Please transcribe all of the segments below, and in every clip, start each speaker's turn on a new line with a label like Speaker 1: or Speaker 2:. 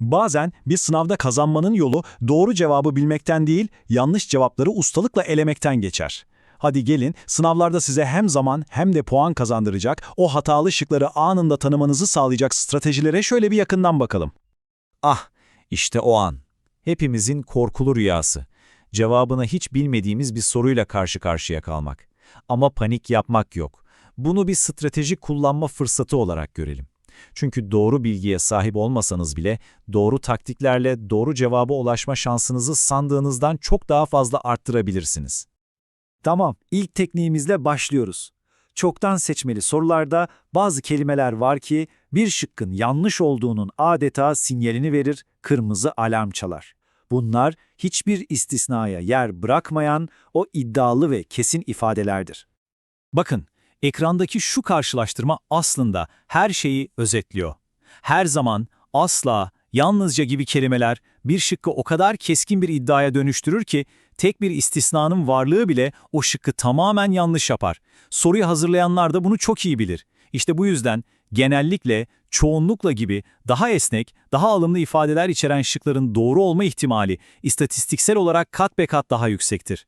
Speaker 1: Bazen bir sınavda kazanmanın yolu doğru cevabı bilmekten değil, yanlış cevapları ustalıkla elemekten geçer. Hadi gelin sınavlarda size hem zaman hem de puan kazandıracak, o hatalı şıkları anında tanımanızı sağlayacak stratejilere şöyle bir yakından bakalım.
Speaker 2: Ah, işte o an. Hepimizin korkulu rüyası. Cevabını hiç bilmediğimiz bir soruyla karşı karşıya kalmak. Ama panik yapmak yok. Bunu bir strateji kullanma fırsatı olarak görelim. Çünkü doğru bilgiye sahip olmasanız bile doğru taktiklerle doğru cevaba ulaşma şansınızı sandığınızdan çok daha fazla arttırabilirsiniz.
Speaker 3: Tamam, ilk tekniğimizle başlıyoruz. Çoktan seçmeli sorularda bazı kelimeler var ki bir şıkkın yanlış olduğunun adeta sinyalini verir, kırmızı alarm çalar. Bunlar hiçbir istisnaya yer bırakmayan o iddialı ve kesin ifadelerdir.
Speaker 1: Bakın, ekrandaki şu karşılaştırma aslında her şeyi özetliyor. Her zaman, asla, yalnızca gibi kelimeler bir şıkkı o kadar keskin bir iddiaya dönüştürür ki tek bir istisnanın varlığı bile o şıkkı tamamen yanlış yapar. Soruyu hazırlayanlar da bunu çok iyi bilir. İşte bu yüzden genellikle, çoğunlukla gibi daha esnek, daha alımlı ifadeler içeren şıkların doğru olma ihtimali istatistiksel olarak kat be kat daha yüksektir.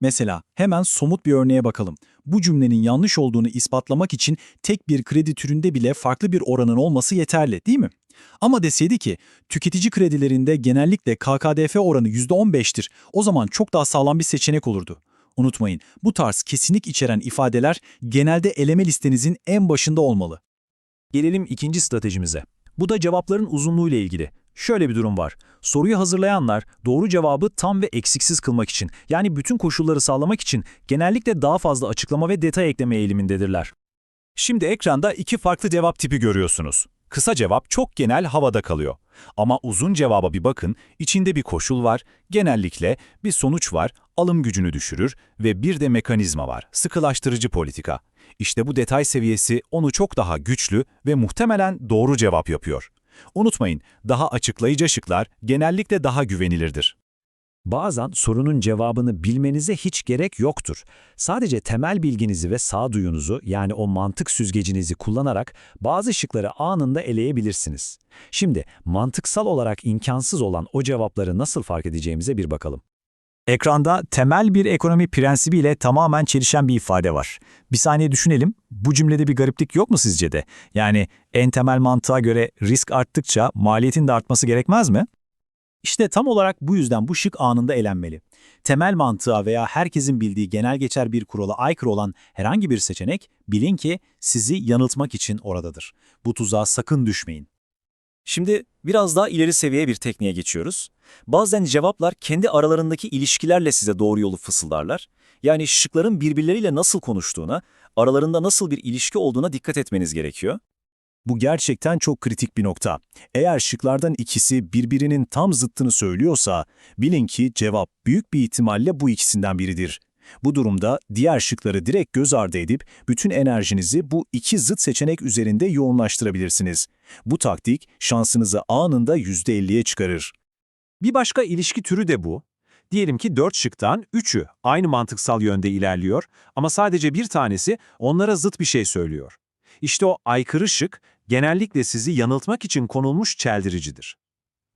Speaker 1: Mesela hemen somut bir örneğe bakalım. Bu cümlenin yanlış olduğunu ispatlamak için tek bir kredi türünde bile farklı bir oranın olması yeterli değil mi? Ama deseydi ki tüketici kredilerinde genellikle KKDF oranı %15'tir. O zaman çok daha sağlam bir seçenek olurdu. Unutmayın bu tarz kesinlik içeren ifadeler genelde eleme listenizin en başında olmalı. Gelelim ikinci stratejimize. Bu da cevapların uzunluğuyla ilgili. Şöyle bir durum var. Soruyu hazırlayanlar doğru cevabı tam ve eksiksiz kılmak için, yani bütün koşulları sağlamak için genellikle daha fazla açıklama ve detay ekleme eğilimindedirler. Şimdi ekranda iki farklı cevap tipi görüyorsunuz. Kısa cevap çok genel havada kalıyor. Ama uzun cevaba bir bakın, içinde bir koşul var, genellikle bir sonuç var, alım gücünü düşürür ve bir de mekanizma var, sıkılaştırıcı politika. İşte bu detay seviyesi onu çok daha güçlü ve muhtemelen doğru cevap yapıyor. Unutmayın, daha açıklayıcı şıklar genellikle daha güvenilirdir.
Speaker 3: Bazen sorunun cevabını bilmenize hiç gerek yoktur. Sadece temel bilginizi ve sağduyunuzu yani o mantık süzgecinizi kullanarak bazı şıkları anında eleyebilirsiniz. Şimdi mantıksal olarak imkansız olan o cevapları nasıl fark edeceğimize bir bakalım.
Speaker 1: Ekranda temel bir ekonomi prensibiyle tamamen çelişen bir ifade var. Bir saniye düşünelim, bu cümlede bir gariplik yok mu sizce de? Yani en temel mantığa göre risk arttıkça maliyetin de artması gerekmez mi? İşte tam olarak bu yüzden bu şık anında elenmeli. Temel mantığa veya herkesin bildiği genel geçer bir kurala aykırı olan herhangi bir seçenek, bilin ki sizi yanıltmak için oradadır. Bu tuzağa sakın düşmeyin.
Speaker 4: Şimdi biraz daha ileri seviyeye bir tekniğe geçiyoruz. Bazen cevaplar kendi aralarındaki ilişkilerle size doğru yolu fısıldarlar. Yani şıkların birbirleriyle nasıl konuştuğuna, aralarında nasıl bir ilişki olduğuna dikkat etmeniz gerekiyor.
Speaker 1: Bu gerçekten çok kritik bir nokta. Eğer şıklardan ikisi birbirinin tam zıttını söylüyorsa, bilin ki cevap büyük bir ihtimalle bu ikisinden biridir. Bu durumda diğer şıkları direkt göz ardı edip bütün enerjinizi bu iki zıt seçenek üzerinde yoğunlaştırabilirsiniz. Bu taktik şansınızı anında %50'ye çıkarır. Bir başka ilişki türü de bu. Diyelim ki dört şıktan üçü aynı mantıksal yönde ilerliyor ama sadece bir tanesi onlara zıt bir şey söylüyor. İşte o aykırı şık genellikle sizi yanıltmak için konulmuş çeldiricidir.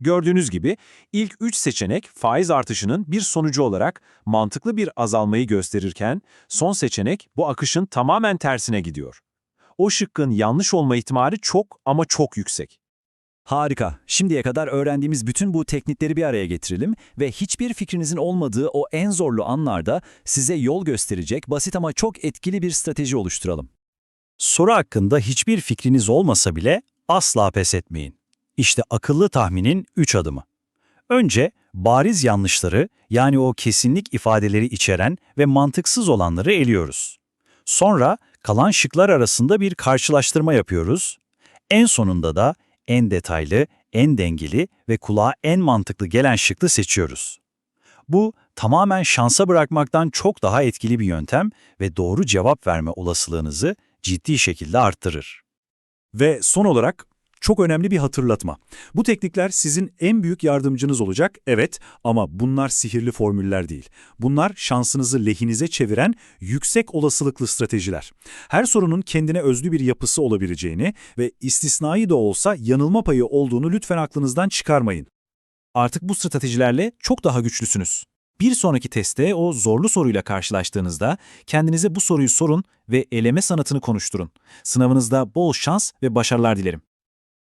Speaker 1: Gördüğünüz gibi ilk üç seçenek faiz artışının bir sonucu olarak mantıklı bir azalmayı gösterirken son seçenek bu akışın tamamen tersine gidiyor. O şıkkın yanlış olma ihtimali çok ama çok yüksek.
Speaker 3: Harika. Şimdiye kadar öğrendiğimiz bütün bu teknikleri bir araya getirelim ve hiçbir fikrinizin olmadığı o en zorlu anlarda size yol gösterecek basit ama çok etkili bir strateji oluşturalım. Soru hakkında hiçbir fikriniz olmasa bile asla pes etmeyin. İşte akıllı tahminin 3 adımı. Önce bariz yanlışları yani o kesinlik ifadeleri içeren ve mantıksız olanları eliyoruz. Sonra kalan şıklar arasında bir karşılaştırma yapıyoruz. En sonunda da en detaylı, en dengeli ve kulağa en mantıklı gelen şıklı seçiyoruz. Bu tamamen şansa bırakmaktan çok daha etkili bir yöntem ve doğru cevap verme olasılığınızı ciddi şekilde arttırır.
Speaker 1: Ve son olarak
Speaker 5: Çok önemli bir hatırlatma. Bu teknikler sizin en büyük yardımcınız olacak, evet ama bunlar sihirli formüller değil. Bunlar şansınızı lehinize çeviren yüksek olasılıklı stratejiler. Her sorunun kendine özgü bir yapısı olabileceğini ve istisnai da olsa yanılma payı olduğunu lütfen aklınızdan çıkarmayın.
Speaker 2: Artık bu stratejilerle çok daha güçlüsünüz. Bir sonraki testte o zorlu soruyla karşılaştığınızda kendinize bu soruyu sorun ve eleme sanatını konuşturun. Sınavınızda bol şans ve başarılar dilerim.